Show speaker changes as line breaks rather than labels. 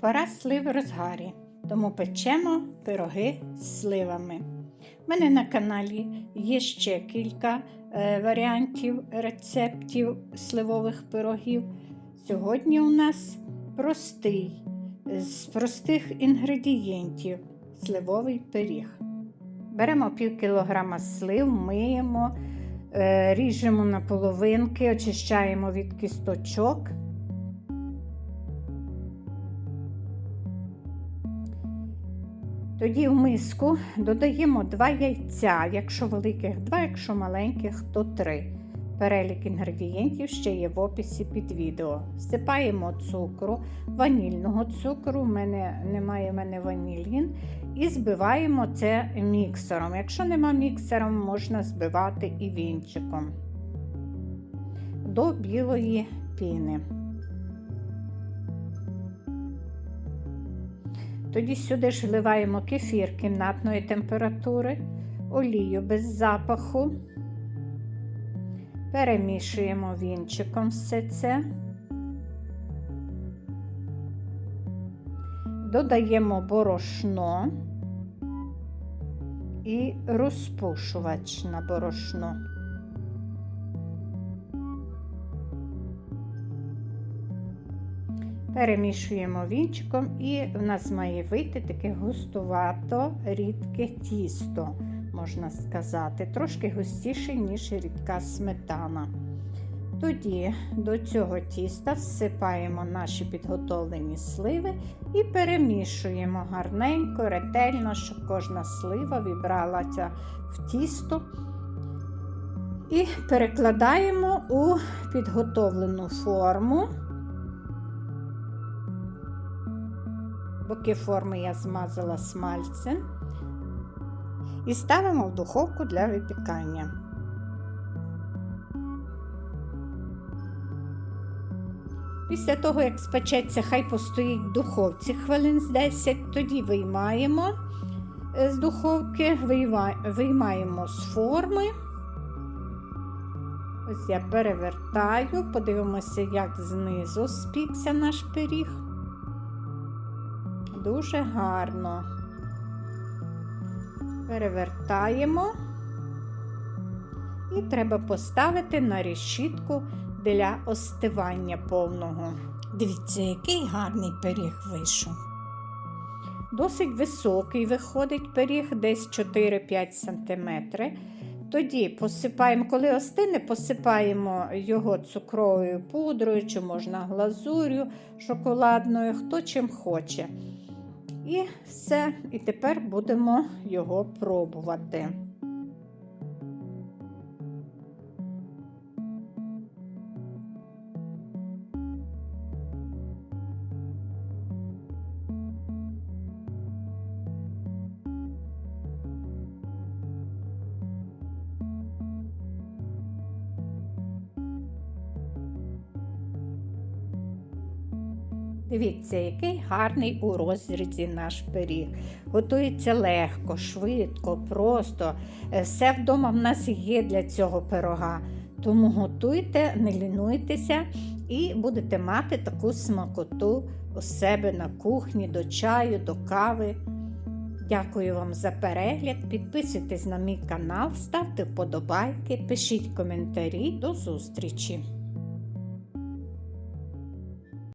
Пора слив в розгарі, тому печемо пироги з сливами. У мене на каналі є ще кілька е, варіантів рецептів сливових пирогів. Сьогодні у нас простий, з простих інгредієнтів сливовий пиріг. Беремо пів кілограма слив, миємо, е, ріжемо на половинки, очищаємо від кісточок. Тоді в миску додаємо 2 яйця, якщо великих 2, якщо маленьких, то 3. Перелік інгредієнтів ще є в описі під відео. Всипаємо цукру, ванільного цукру, в мене немає в мене ванілін. І збиваємо це міксером. Якщо нема міксером, можна збивати і вінчиком до білої піни. Тоді сюди ж вливаємо кефір кімнатної температури, олію без запаху, перемішуємо вінчиком все це, додаємо борошно і розпушувач на борошно. Перемішуємо вінчиком, і в нас має вийти таке густувато рідке тісто, можна сказати, трошки густіше, ніж рідка сметана. Тоді до цього тіста всипаємо наші підготовлені сливи і перемішуємо гарненько, ретельно, щоб кожна слива вібралася в тісто. І перекладаємо у підготовлену форму. Боки форми я змазала смальцем і ставимо в духовку для випікання. Після того, як спечеться, хай постоїть в духовці хвилин з 10, тоді виймаємо з духовки, виймаємо з форми. Ось я перевертаю, подивимося, як знизу спікся наш пиріг. Дуже гарно. Перевертаємо і треба поставити на решітку для остивання повного. Дивіться, який гарний пиріг вийшов. Досить високий виходить пиріг, десь 4-5 см. Тоді посипаємо, коли остине, посипаємо його цукровою пудрою, чи можна глазур'ю шоколадною, хто чим хоче. І все, і тепер будемо його пробувати. Дивіться, який гарний у розрізі наш пиріг. Готується легко, швидко, просто. Е, все вдома в нас є для цього пирога. Тому готуйте, не лінуйтеся і будете мати таку смакоту у себе на кухні, до чаю, до кави. Дякую вам за перегляд. Підписуйтесь на мій канал, ставте вподобайки, пишіть коментарі. До зустрічі!